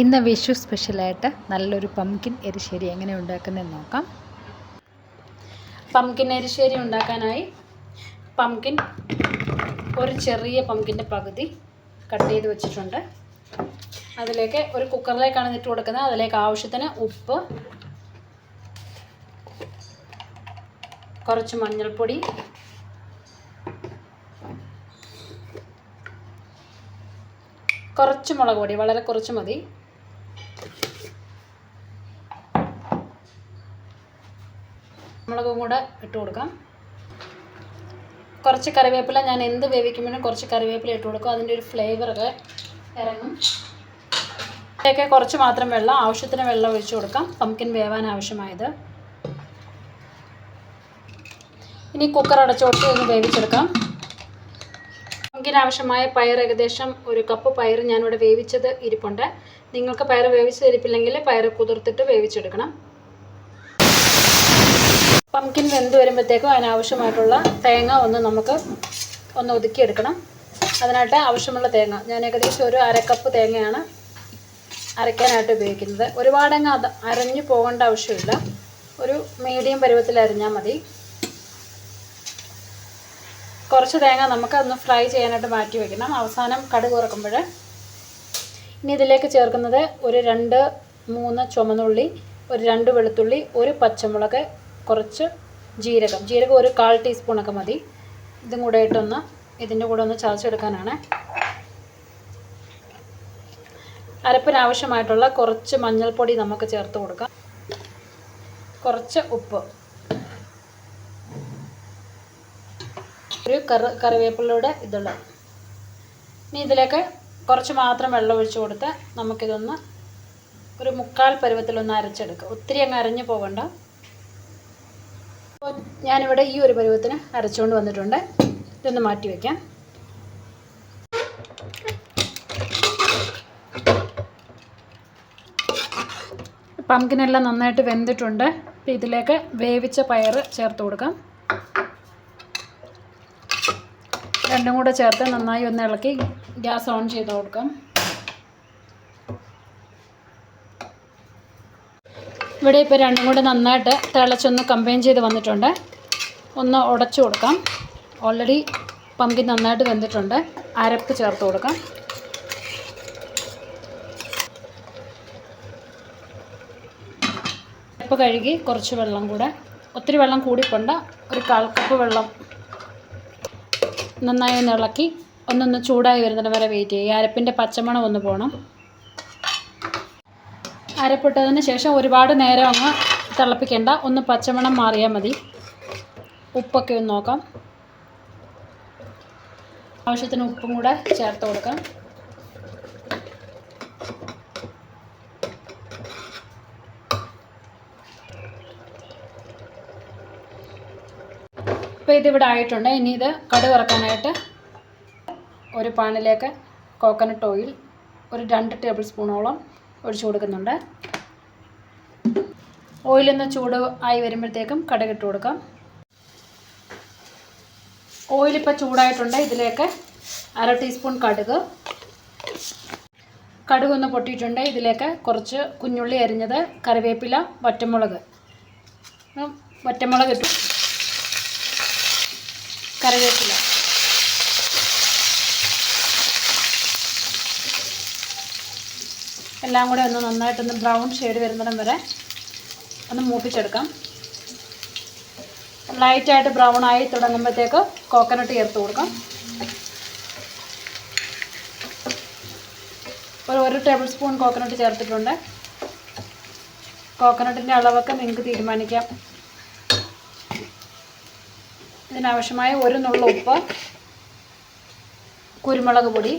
ഇന്ന് വിഷു സ്പെഷ്യലായിട്ട് നല്ലൊരു പംകിൻ എരിശ്ശേരി എങ്ങനെ ഉണ്ടാക്കുന്നതെന്ന് നോക്കാം. പംകിൻ എരിശ്ശേരി ഉണ്ടാക്കാനായി പംകിൻ ഒരു ചെറിയ പംകിന്റെ പകുതി കട്ട് ചെയ്ത് വെച്ചിട്ടുണ്ട്. അതിലേക്ക് ഒരു കുക്കറിലേക്കാണ് ഇട്ട് കൊടുക്കുന്നത്. അതിലേക്ക് ആവശ്യത്തിന് ഉപ്പ് കുറച്ച് മഞ്ഞൾപ്പൊടി കുറച്ച് മുളക് പൊടി വളരെ കുറച്ച് മതി. മുളകും കൂടെ ഇട്ട് കൊടുക്കാം. കുറച്ച് കറിവേപ്പില ഞാൻ എന്ത് വേവിക്കുമ്പോഴും കുറച്ച് കറിവേപ്പില ഇട്ട് കൊടുക്കും. അതിന്റെ ഒരു ഫ്ലേവറൊക്കെ ഇറങ്ങും. ഇതിലേക്ക് കുറച്ച് മാത്രം വെള്ളം ആവശ്യത്തിന് വെള്ളം ഒഴിച്ച് കൊടുക്കാം. പംകിൻ വേവാൻ ആവശ്യമായത്. ഇനി കുക്കർ അടച്ചു കൊടുത്ത് ഒന്ന് വേവിച്ചെടുക്കാം. പംകിന് ആവശ്യമായ പയർ ഏകദേശം ഒരു കപ്പ് പയർ ഞാനിവിടെ വേവിച്ചത് ഇരിപ്പുണ്ട്. നിങ്ങൾക്ക് പയർ വേവിച്ചത് ഇരിപ്പില്ലെങ്കിൽ പയർ കുതിർത്തിട്ട് വേവിച്ചെടുക്കണം. പംകിൻ വെന്ത് വരുമ്പോഴത്തേക്കും അതിനാവശ്യമായിട്ടുള്ള തേങ്ങ ഒന്ന് നമുക്ക് ഒന്ന് ഒതുക്കിയെടുക്കണം. അതിനായിട്ട് ആവശ്യമുള്ള തേങ്ങ. ഞാൻ ഏകദേശം ഒരു അരക്കപ്പ് തേങ്ങയാണ് അരയ്ക്കാനായിട്ട് ഉപയോഗിക്കുന്നത്. ഒരുപാടങ്ങ് അത് അരഞ്ഞു പോകേണ്ട ആവശ്യമില്ല. ഒരു മീഡിയം പരുവത്തിൽ അരിഞ്ഞാൽ മതി. കുറച്ച് തേങ്ങ നമുക്ക് ഒന്ന് ഫ്രൈ ചെയ്യാനായിട്ട് മാറ്റി വയ്ക്കണം അവസാനം കടുക് കുറക്കുമ്പോൾ ഇനി ഇതിലേക്ക് ചേർക്കുന്നത് ഒരു രണ്ട് മൂന്ന് ചുമന്നുള്ളി ഒരു രണ്ട് വെളുത്തുള്ളി ഒരു പച്ചമുളക് കുറച്ച് ജീരകം. ജീരകം ഒരു കാൽ ടീസ്പൂണൊക്കെ മതി. ഇതും കൂടെ ഇട്ടൊന്ന് ഇതിന്റെ കൂടെ ഒന്ന് ചതച്ചെടുക്കാനാണ്. അരപ്പിന് ആവശ്യമായിട്ടുള്ള കുറച്ച് മഞ്ഞൾപ്പൊടി നമുക്ക് ചേർത്ത് കൊടുക്കാം. കുറച്ച് ഉപ്പ്. ഒരു കറി കറിവേപ്പിലൂടെ ഇതുള്ള. ഇനി ഇതിലേക്ക് കുറച്ച് മാത്രം വെള്ളം ഒഴിച്ച് കൊടുത്ത് നമുക്കിതൊന്ന് ഒരു മുക്കാൽ പരുവത്തിലൊന്ന് അരച്ചെടുക്കുക ഒത്തിരി അങ്ങ് അരഞ്ഞു പോകണ്ട ഞാനിവിടെ ഈ ഒരു പരുവത്തിന് അരച്ചുകൊണ്ട് വന്നിട്ടുണ്ട്. ഇതൊന്ന് മാറ്റി വയ്ക്കാം പമ്പിനെല്ലാം നന്നായിട്ട് വെന്തിട്ടുണ്ട്. അപ്പോൾ ഇതിലേക്ക് വേവിച്ച പയർ ചേർത്ത് കൊടുക്കാം. രണ്ടും കൂടെ ചേർത്ത് നന്നായി ഒന്ന് ഇളക്കി ഗ്യാസ് ഓൺ ചെയ്ത് കൊടുക്കാം. ഇവിടെ ഇപ്പോൾ രണ്ടും കൂടെ നന്നായിട്ട് തിളച്ചൊന്ന് കമ്പൈൻ ചെയ്ത് വന്നിട്ടുണ്ട്. ഒന്ന് ഉടച്ചു കൊടുക്കാം. ഓൾറെഡി പമ്പിൻ നന്നായിട്ട് വെന്തിട്ടുണ്ട്. അരപ്പ് ചേർത്ത് കൊടുക്കാം. അരപ്പ് കഴുകി കുറച്ച് വെള്ളം കൂടെ. ഒത്തിരി വെള്ളം കൂടിക്കൊണ്ട ഒരു കാൽ കപ്പ് വെള്ളം നന്നായി ഒന്ന് ഇളക്കി. ഒന്നൊന്ന് ചൂടായി വരുന്നതിന് വരെ വെയിറ്റ് ചെയ്യുക അരപ്പിന്റെ പച്ചമണം ഒന്ന് പോകണം അരപ്പിട്ടതിന് ശേഷം ഒരുപാട് നേരം അങ്ങ് തിളപ്പിക്കേണ്ട. ഒന്ന് പച്ചമണം മാറിയാൽ മതി. ഉപ്പൊക്കെ ഒന്ന് നോക്കാം. ആവശ്യത്തിന് ഉപ്പും കൂടെ ചേർത്ത് കൊടുക്കാം. ഇപ്പോൾ ഇതിവിടെ ആയിട്ടുണ്ട്. ഇനി ഇത് കടുവറക്കാനായിട്ട് ഒരു പാനിലേക്ക് കോക്കനട്ട് ഓയിൽ ഒരു രണ്ട് ടേബിൾ സ്പൂണോളം ഒഴിച്ചു കൊടുക്കുന്നുണ്ട്. ഓയിലൊന്ന് ചൂട് ആയി വരുമ്പോഴത്തേക്കും കടുക് ഇട്ട് കൊടുക്കാം. ഓയിലിപ്പോൾ ചൂടായിട്ടുണ്ട്. ഇതിലേക്ക് അര ടീസ്പൂൺ കടുക്. കടുക് ഒന്ന് പൊട്ടിയിട്ടുണ്ട്. ഇതിലേക്ക് കുറച്ച് കുഞ്ഞുള്ളി അരിഞ്ഞത് കറിവേപ്പില വറ്റമുളക്. വറ്റമുളക് ഇട്ടു. കറിവേപ്പില. എല്ലാം കൂടെ ഒന്ന് നന്നായിട്ടൊന്ന് ബ്രൗൺ ഷെയ്ഡ് വരുന്നിടം വരെ ഒന്ന് മൂപ്പിച്ചെടുക്കാം. ലൈറ്റായിട്ട് ബ്രൗൺ ആയി തുടങ്ങുമ്പോഴത്തേക്ക് കോക്കനട്ട് ചേർത്ത് കൊടുക്കാം. ഒരു ഒരു ടേബിൾ സ്പൂൺ കോക്കനട്ട് ചേർത്തിട്ടുണ്ട്. കോക്കനട്ടിന്റെ അളവൊക്കെ നിങ്ങൾക്ക് തീരുമാനിക്കാം. ഇതിനാവശ്യമായ ഒരു നുള്ള ഉപ്പ് കുരുമുളക് പൊടി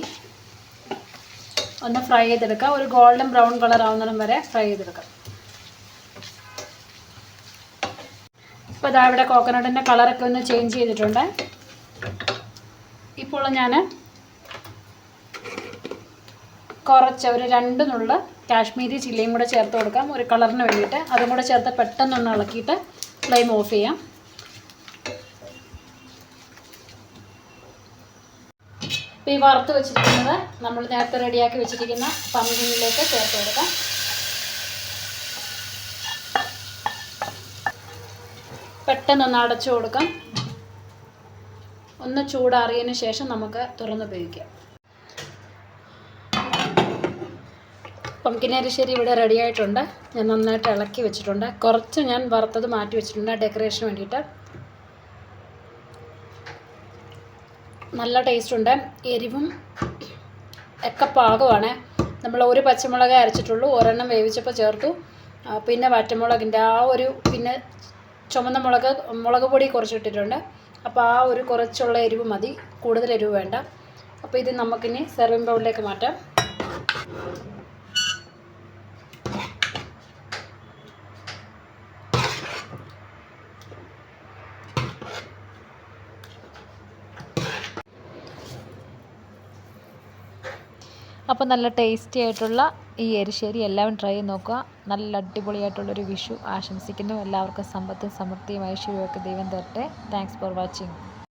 ഒന്ന് ഫ്രൈ ചെയ്തെടുക്കുക ഒരു ഗോൾഡൻ ബ്രൗൺ കളർ ആവുന്നിടം വരെ ഫ്രൈ ചെയ്തെടുക്കാം. ഇപ്പോൾ ഇതാ ഇവിടെ കോക്കനട്ടിന്റെ കളറൊക്കെ ഒന്ന് ചേഞ്ച് ചെയ്തിട്ടുണ്ട്. ഇപ്പോൾ ഞാൻ കുറച്ച് ഒരു രണ്ട് നുള്ള കാശ്മീരി ചില്ലിയും കൂടെ ചേർത്ത് കൊടുക്കാം. ഒരു കളറിന് വേണ്ടിയിട്ട്. അതും കൂടെ ചേർത്ത് പെട്ടെന്നൊന്ന് ഇളക്കിയിട്ട് ഫ്ലെയിം ഓഫ് ചെയ്യാം. അപ്പോൾ ഈ വറുത്ത് വെച്ചിരിക്കുന്നത് നമ്മൾ നേരത്തെ റെഡിയാക്കി വെച്ചിരിക്കുന്ന പമ്പിനിലേക്ക് ചേർത്ത് കൊടുക്കാം. പെട്ടെന്നൊന്ന് അടച്ചു കൊടുക്കാം. ഒന്ന് ചൂടാറിയതിന് ശേഷം നമുക്ക് തുറന്നുപയോഗിക്കാം പമ്പിനരിശ്ശേരി ഇവിടെ റെഡി ആയിട്ടുണ്ട് ഞാൻ നന്നായിട്ട് ഇളക്കി വെച്ചിട്ടുണ്ട്. കുറച്ച് ഞാൻ വറുത്തത് മാറ്റി വെച്ചിട്ടുണ്ട് ഡെക്കറേഷന് വേണ്ടിയിട്ട്. നല്ല ടേസ്റ്റ് ഉണ്ട് എരിവും ഒക്കെ പാകമാണ്. നമ്മൾ ഒരു പച്ചമുളക് അരച്ചിട്ടുള്ളൂ. ഒരെണ്ണം വേവിച്ചപ്പോൾ ചേർത്തു. പിന്നെ വറ്റമുളകിന്റെ ആ ഒരു പിന്നെ ചുമന്ന മുളക് മുളക് പൊടി കുറച്ച് ഇട്ടിട്ടുണ്ട് അപ്പോൾ ആ ഒരു കുറച്ചുള്ള എരിവ് മതി. കൂടുതൽ എരിവ് വേണ്ട. അപ്പോൾ ഇത് നമുക്കിനി സെർവിങ് ബൗളിലേക്ക് മാറ്റാം. അപ്പോൾ നല്ല ടേസ്റ്റി ആയിട്ടുള്ള ഈ എരിശ്ശേരി എല്ലാവരും ട്രൈ ചെയ്ത് നോക്കുക. നല്ല അടിപൊളിയായിട്ടുള്ളൊരു വിഷു ആശംസിക്കുന്നു. എല്ലാവർക്കും സമ്പത്തും സമൃദ്ധിയും ഐശ്വര്യമൊക്കെ ദൈവം തരട്ടെ. Thanks for watching